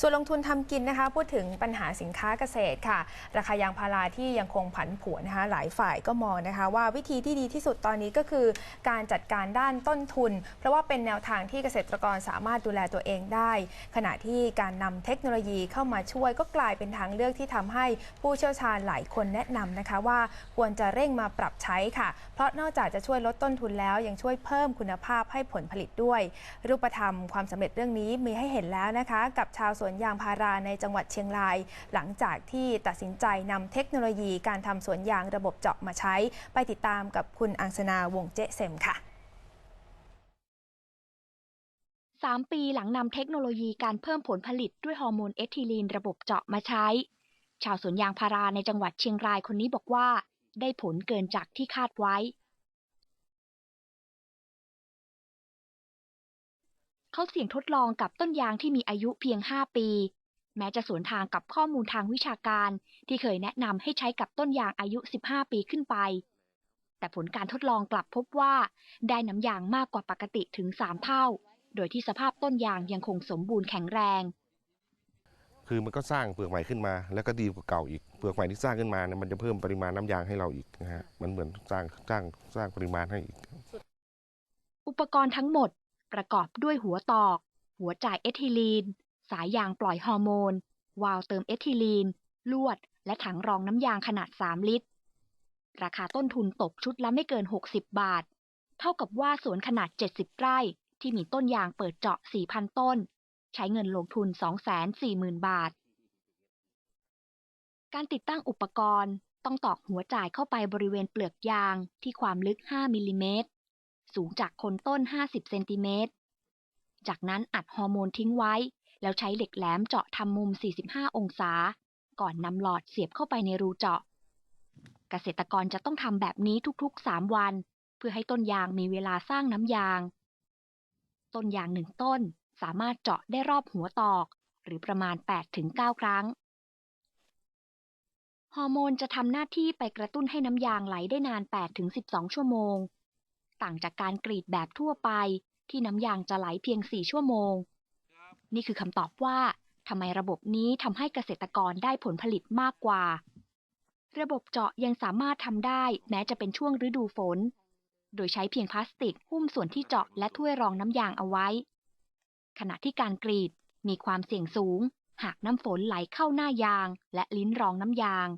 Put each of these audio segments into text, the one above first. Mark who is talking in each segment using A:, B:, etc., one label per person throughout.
A: ส่วนลงทุนทำกินนะคะ พูดถึงปัญหาสินค้าเกษตรค่ะ ราคายางพาราที่ยังคงผันผวนนะคะ หลายฝ่ายก็มองนะคะ ว่าวิธีที่ดีที่สุดตอนนี้ก็คือ การจัดการด้านต้นทุน เพราะว่าเป็นแนวทางที่เกษตรกรสามารถดูแลตัวเองได้ ขณะที่การนำเทคโนโลยีเข้ามาช่วยก็กลายเป็นทางเลือกที่ทำให้ผู้เชี่ยวชาญหลายคนแนะนำนะคะ ว่าควรจะเร่งมาปรับใช้ค่ะ เพราะนอกจากจะช่วยลดต้นทุนแล้ว ยังช่วยเพิ่มคุณภาพให้ผลผลิตด้วย รูปธรรมความสำเร็จเรื่องนี้มีให้เห็นแล้วนะคะกับชาวสวนยางพาราในจังหวัดเชียงราย หลังจากที่ตัดสินใจนำเทคโนโลยีการทำสวนยางระบบเจาะมาใช้ ไปติดตามกับคุณอังสนาวงเจเซมค่ะ
B: 3ปีหลังนำเทคโนโลยีการเพิ่มผลผลิตด้วยฮอร์โมนเอทิลีนระบบเจาะมาใช้ ชาวสวนยางพาราในจังหวัดเชียงรายคนนี้บอกว่า ได้ผลเกินจากที่คาดไว้ เขาเสี่ยงทดลองกับต้นยางที่มีอายุเพียง 5 ปี แม้จะสวนทางกับข้อมูลทางวิชาการที่เคยแนะนำให้ใช้กับต้นยางอายุ 15 ปีขึ้นไป แต่ผลการทดลองกลับพบว่า ได้น้ำยางมากกว่าปกติถึง 3 เท่า โดยที่สภาพต้นยางยังคงสมบูรณ์แข็งแรง
C: คือมันก็สร้างเปลือกใหม่ขึ้นมา แล้วก็ดีกว่าเก่าอีกเปลือกใหม่ที่สร้างขึ้นมาเนี่ยมันจะเพิ่มปริมาณน้ำยางให้เราอีกนะฮะมันเหมือนสร้างสร้างสร้างปริมาณให้อีก
B: อุปกรณ์ทั้งหมด ประกอบด้วยหัวตอก หัวจ่ายเอทิลีน สายยางปล่อยฮอร์โมน วาล์วเติมเอทิลีน ลวด และถังรองน้ำยางขนาด 3 ลิตร ราคาต้นทุนตกชุดละไม่เกิน 60 บาท เท่ากับว่าสวนขนาด 70 ไร่ที่มีต้นยางเปิดเจาะ 4,000 ต้น ใช้เงินลงทุน 240,000 บาท การติดตั้งอุปกรณ์ต้องตอกหัวจ่ายเข้าไปบริเวณเปลือกยางที่ความลึก 5 มิลลิเมตร สูงจากคนต้น 50 เซนติเมตร จากนั้นอัดฮอร์โมนทิ้งไว้ แล้วใช้เหล็กแหลมเจาะทำมุม 45 องศา ก่อนนำหลอดเสียบเข้าไปในรูเจาะ เกษตรกรจะต้องทำแบบนี้ทุกๆ 3 วัน เพื่อให้ต้นยางมีเวลาสร้างน้ำยาง ต้นยางหนึ่งต้นสามารถเจาะได้รอบหัวตอก หรือประมาณ 8-9 ครั้งฮอร์โมนจะทำหน้าที่ไปกระตุ้นให้น้ำยางไหลได้นาน 8-12 ชั่วโมง ต่างจากการกรีดแบบทั่วไป ที่น้ำยางจะไหลเพียง 4 ชั่วโมง นี่คือคำตอบว่าทำไมระบบนี้ทำให้เกษตรกรได้ผลผลิตมากกว่า ระบบเจาะยังสามารถทำได้แม้จะเป็นช่วงฤดูฝน โดยใช้เพียงพลาสติกหุ้มส่วนที่เจาะและถ้วยรองน้ำยางเอาไว้ ขณะที่การกรีดมีความเสี่ยงสูง หากน้ำฝนไหลเข้าหน้ายางและลิ้นรองน้ำยาง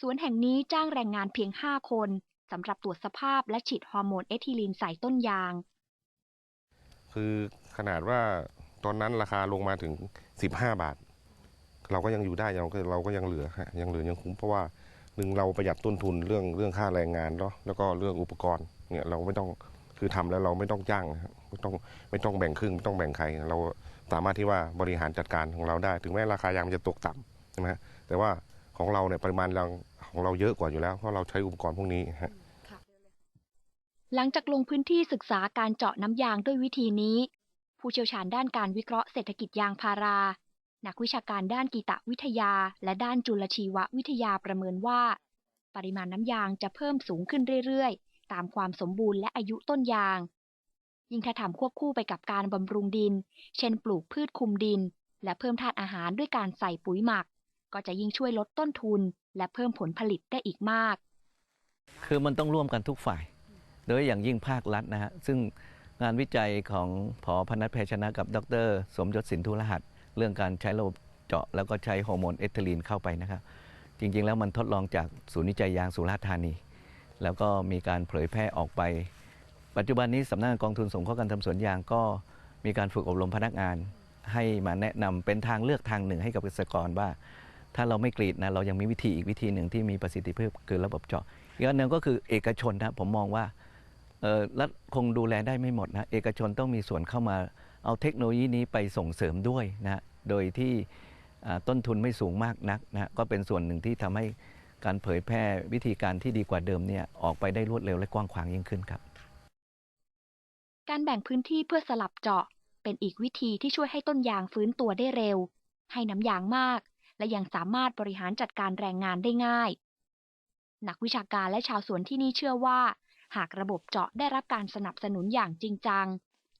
B: สวนแห่งนี้จ้างแรงงานเพียง 5 คน สำหรับตรวจสภาพและฉีดฮอร์โมนเอทิลีนใส่ต้นยาง
C: คือขนาดว่าตอนนั้นราคาลงมาถึง 15 บาท เราก็ยังอยู่ได้เราก็เราก็ยังเหลือฮะยังเหลือยังคุ้มเพราะว่าหนึ่งเราประหยัดต้นทุนเรื่องเรื่องค่าแรงงานเนาะแล้วก็เรื่องอุปกรณ์เนี่ยเราไม่ต้องคือทำแล้วเราไม่ต้องจ้างไม่ต้องไม่ต้องแบ่งครึ่งไม่ต้องแบ่งใคร เราสามารถที่ว่าบริหารจัดการของเราได้ ถึงแม้ราคายางมันจะตกต่ำใช่ไหมฮะแต่ว่าของเราเนี่ยปริมาณยาง ของเราเยอะกว่าอยู่แล้ว เพราะเราใช้อุปกรณ์พวกนี้ฮะ
B: หลังจากลงพื้นที่ศึกษาการเจาะน้ำยางด้วยวิธีนี้ ผู้เชี่ยวชาญด้านการวิเคราะห์เศรษฐกิจยางพารา นักวิชาการด้านกีตวิทยา และด้านจุลชีววิทยาประเมินว่า ปริมาณน้ำยางจะเพิ่มสูงขึ้นเรื่อยๆ ตามความสมบูรณ์และอายุต้นยาง ยิ่งถ้าทำควบคู่ไปกับการบำรุงดิน เช่น ปลูกพืชคุมดิน และเพิ่มธาตุอาหารด้วยการใส่ปุ๋ยหมัก ก็จะยิ่งช่วยลดต้นทุน และเพิ่มผลผลิตได้อีกมาก
D: คือมันต้องร่วมกันทุกฝ่าย โดยอย่างยิ่งภาครัฐนะฮะ ซึ่งงานวิจัยของผอพนัทแพชนะกับดร สมยศสินทุรหัส เรื่องการใช้ระบบเจาะแล้วก็ใช้ฮอร์โมนเอทิลีนเข้าไปนะครับ จริง ๆ แล้วมันทดลองจากศูนย์วิจัยยางสุราษฎร์ธานี แล้วก็มีการเผยแพร่ออกไป ปัจจุบันนี้สำนักงานกองทุนสงเคราะห์การทำสวนยางก็มีการฝึกอบรมพนักงานให้มาแนะนำเป็นทางเลือกทางหนึ่งให้กับเกษตรกรว่า ถ้าเราไม่กรีดนะเรายังมีวิธีอีกวิธีหนึ่งที่มีประสิทธิภาพคือระบบเจาะอีกอันหนึ่งก็คือเอกชนนะผมมองว่ารัฐคงดูแลได้ไม่หมดนะเอกชนต้องมีส่วนเข้ามาเอาเทคโนโลยีนี้ไปส่งเสริมด้วยนะโดยที่ต้นทุนไม่สูงมากนักนะก็เป็นส่วนหนึ่งที่ทำให้การเผยแพร่วิธีการที่ดีกว่าเดิมเนี่ยออกไปได้รวดเร็วและกว้างขวางยิ่งขึ้นครับ
B: การแบ่งพื้นที่เพื่อสลับเจาะเป็นอีกวิธีที่ช่วยให้ต้นยางฟื้นตัวได้เร็ว ให้น้ำยางมาก และยังสามารถบริหารจัดการแรงงานได้ง่าย นักวิชาการและชาวสวนที่นี่เชื่อว่า หากระบบเจาะได้รับการสนับสนุนอย่างจริงจัง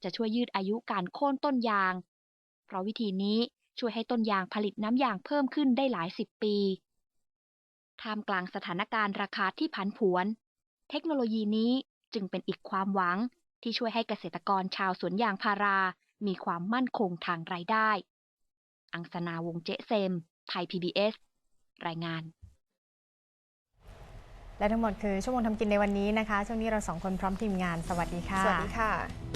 B: จะช่วยยืดอายุการโค่นต้นยาง เพราะวิธีนี้ช่วยให้ต้นยางผลิตน้ำยางเพิ่มขึ้นได้หลายสิบปีท่ามกลางสถานการณ์ราคาที่ผันผวน เทคโนโลยีนี้จึงเป็นอีกความหวังที่ช่วยให้เกษตรกรชาวสวนยางพารา มีความมั่นคงทางรายได้ อังสนาวงเจเซม ไทย PBS รายงาน
E: และทั้งหมดคือชั่วโมงทำกินในวันนี้นะคะ ช่วงนี้เราสองคนพร้อมทีมงาน สวัสดีค่ะ
A: สวัสดีค่ะ